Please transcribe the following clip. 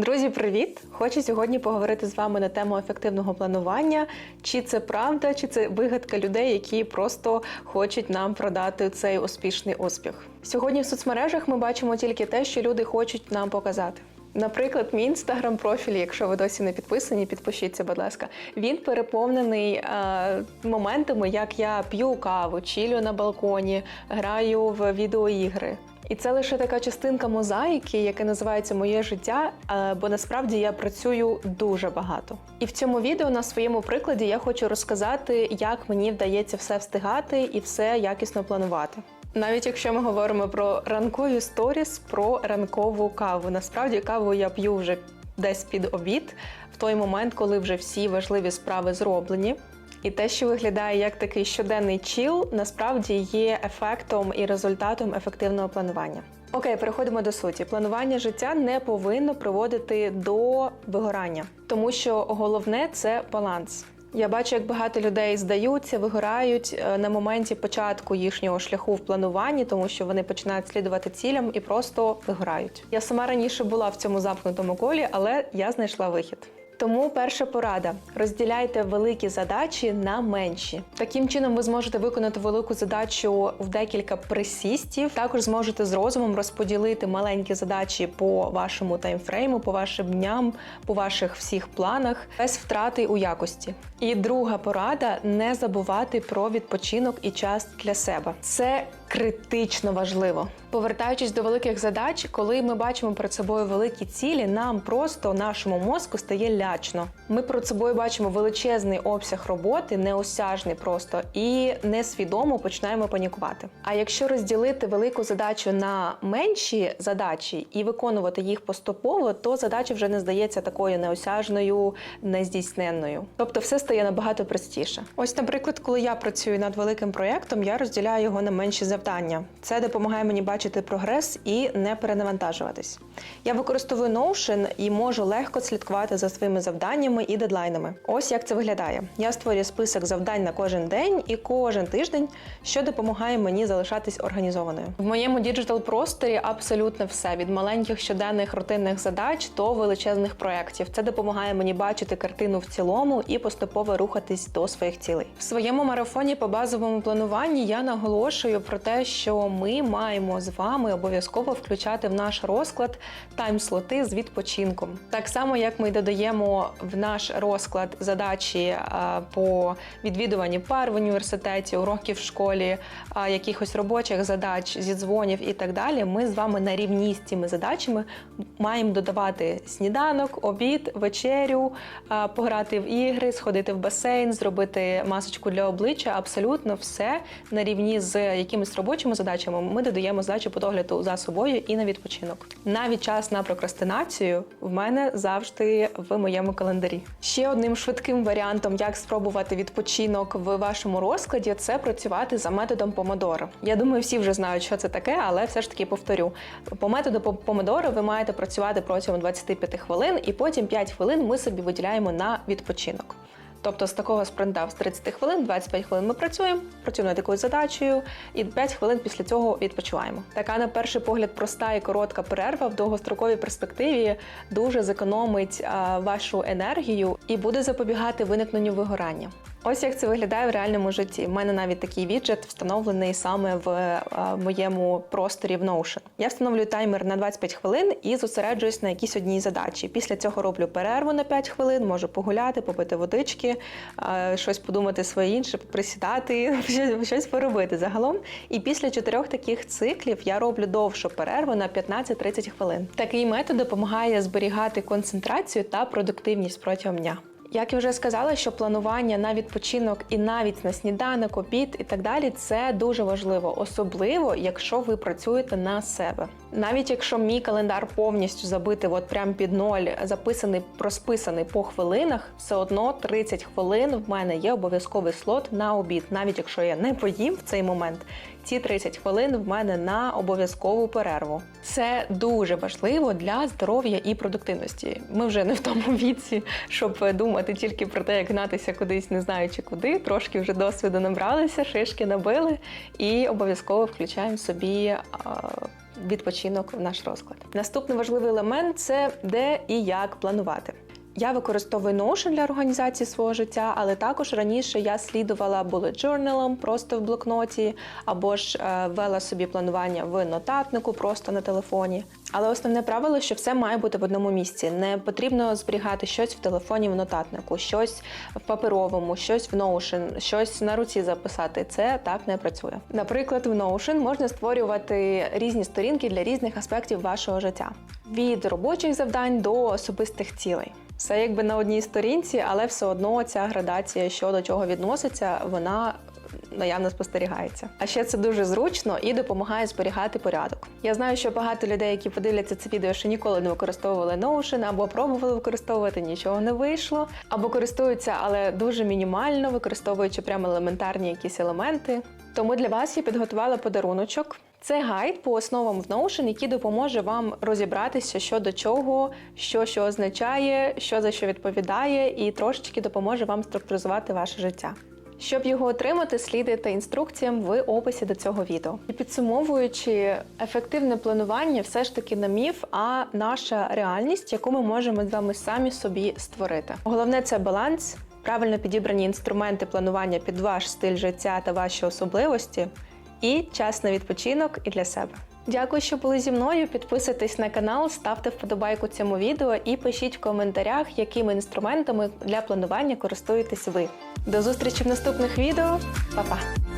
Друзі, привіт! Хочу сьогодні поговорити з вами на тему ефективного планування. Чи це правда, чи це вигадка людей, які просто хочуть нам продати цей успішний успіх. Сьогодні в соцмережах ми бачимо тільки те, що люди хочуть нам показати. Наприклад, мій інстаграм профіль, якщо ви досі не підписані, підпишіться, будь ласка. Він переповнений е, моментами, як я п'ю каву, чілю на балконі, граю в відеоігри. І це лише така частинка мозаїки, яка називається Моє життя, е, бо насправді я працюю дуже багато. І в цьому відео на своєму прикладі я хочу розказати, як мені вдається все встигати і все якісно планувати. Навіть якщо ми говоримо про ранкові сторіс, про ранкову каву. Насправді каву я п'ю вже десь під обід, в той момент, коли вже всі важливі справи зроблені. І те, що виглядає як такий щоденний чіл, насправді є ефектом і результатом ефективного планування. Окей, переходимо до суті. Планування життя не повинно приводити до вигорання, тому що головне це баланс. Я бачу, як багато людей здаються, вигорають е, на моменті початку їхнього шляху в плануванні, тому що вони починають слідувати цілям і просто вигорають. Я сама раніше була в цьому замкнутому колі, але я знайшла вихід. Тому перша порада: розділяйте великі задачі на менші. Таким чином, ви зможете виконати велику задачу в декілька присістів. Також зможете з розумом розподілити маленькі задачі по вашому таймфрейму, по вашим дням, по ваших всіх планах, без втрати у якості. І друга порада не забувати про відпочинок і час для себе. Це критично важливо. Повертаючись до великих задач, коли ми бачимо перед собою великі цілі, нам просто нашому мозку стає лячно. Ми перед собою бачимо величезний обсяг роботи, неосяжний просто, і несвідомо починаємо панікувати. А якщо розділити велику задачу на менші задачі і виконувати їх поступово, то задача вже не здається такою неосяжною, нездійсненною. Тобто, все стає набагато простіше. Ось, наприклад, коли я працюю над великим проєктом, я розділяю його на менші завдання. Це допомагає мені бачити прогрес і не перенавантажуватись. Я використовую Notion і можу легко слідкувати за своїми завданнями і дедлайнами. Ось як це виглядає. Я створюю список завдань на кожен день і кожен тиждень, що допомагає мені залишатись організованою. В моєму діджитал просторі абсолютно все від маленьких щоденних рутинних задач до величезних проєктів. Це допомагає мені бачити картину в цілому і поступово рухатись до своїх цілей. В своєму марафоні по базовому плануванні я наголошую про те, що ми маємо з вами обов'язково включати в наш розклад тайм-слоти з відпочинком. Так само, як ми додаємо в наш розклад задачі е, по відвідуванні пар в університеті, уроків в школі, е, якихось робочих задач, зідзвонів і так далі. Ми з вами на рівні з цими задачами маємо додавати сніданок, обід, вечерю, е, пограти в ігри, сходити в басейн, зробити масочку для обличчя. Абсолютно все на рівні з якимись робочими задачами. Ми додаємо задачі по догляду за собою і на відпочинок. Навіть час на прокрастинацію в мене завжди в моєму календарі. Ще одним швидким варіантом, як спробувати відпочинок в вашому розкладі, це працювати за методом помодоро. Я думаю, всі вже знають, що це таке, але все ж таки повторю. По методу помодоро ви маєте працювати протягом 25 хвилин, і потім 5 хвилин ми собі виділяємо на відпочинок. Тобто з такого спринта з 30 хвилин, 25 хвилин ми працюємо, працюємо над якоюсь задачею, і 5 хвилин після цього відпочиваємо. Така, на перший погляд, проста і коротка перерва в довгостроковій перспективі дуже зекономить вашу енергію і буде запобігати виникненню вигорання. Ось як це виглядає в реальному житті. У мене навіть такий віджит встановлений саме в моєму просторі в Notion. Я встановлюю таймер на 25 хвилин і зосереджуюсь на якійсь одній задачі. Після цього роблю перерву на 5 хвилин, можу погуляти, попити водички, щось подумати своє інше, присідати, щось поробити загалом. І після чотирьох таких циклів я роблю довшу перерву на 15-30 хвилин. Такий метод допомагає зберігати концентрацію та продуктивність протягом дня. Як я вже сказала, що планування на відпочинок і навіть на сніданок, обід і так далі це дуже важливо, особливо якщо ви працюєте на себе. Навіть якщо мій календар повністю забитий, от прям під ноль, записаний, розписаний по хвилинах, все одно 30 хвилин в мене є обов'язковий слот на обід, навіть якщо я не поїм в цей момент. Ці 30 хвилин в мене на обов'язкову перерву. Це дуже важливо для здоров'я і продуктивності. Ми вже не в тому віці, щоб думати тільки про те, як гнатися кудись, не знаючи куди. Трошки вже досвіду набралися, шишки набили і обов'язково включаємо собі відпочинок в наш розклад. Наступний важливий елемент це де і як планувати. Я використовую Notion для організації свого життя, але також раніше я слідувала bullet journal просто в блокноті, або ж е, вела собі планування в нотатнику, просто на телефоні. Але основне правило, що все має бути в одному місці. Не потрібно зберігати щось в телефоні в нотатнику, щось в паперовому, щось в Notion, щось на руці записати. Це так не працює. Наприклад, в Notion можна створювати різні сторінки для різних аспектів вашого життя від робочих завдань до особистих цілей. Все якби на одній сторінці, але все одно ця градація, що до чого відноситься, вона наявно спостерігається. А ще це дуже зручно і допомагає зберігати порядок. Я знаю, що багато людей, які подивляться це відео, ще ніколи не використовували Notion або пробували використовувати, нічого не вийшло, або користуються, але дуже мінімально, використовуючи прямо елементарні якісь елементи. Тому для вас я підготувала подаруночок. Це гайд по основам в Notion, який допоможе вам розібратися, що до чого, що що означає, що за що відповідає, і трошечки допоможе вам структуризувати ваше життя. Щоб його отримати, слідуйте інструкціям в описі до цього відео. І підсумовуючи, ефективне планування все ж таки не міф, а наша реальність, яку ми можемо з вами самі собі створити. Головне це баланс, правильно підібрані інструменти планування під ваш стиль життя та ваші особливості, і час на відпочинок і для себе. Дякую, що були зі мною. Підписуйтесь на канал, ставте вподобайку цьому відео і пишіть в коментарях, якими інструментами для планування користуєтесь ви. До зустрічі в наступних відео. Па-па!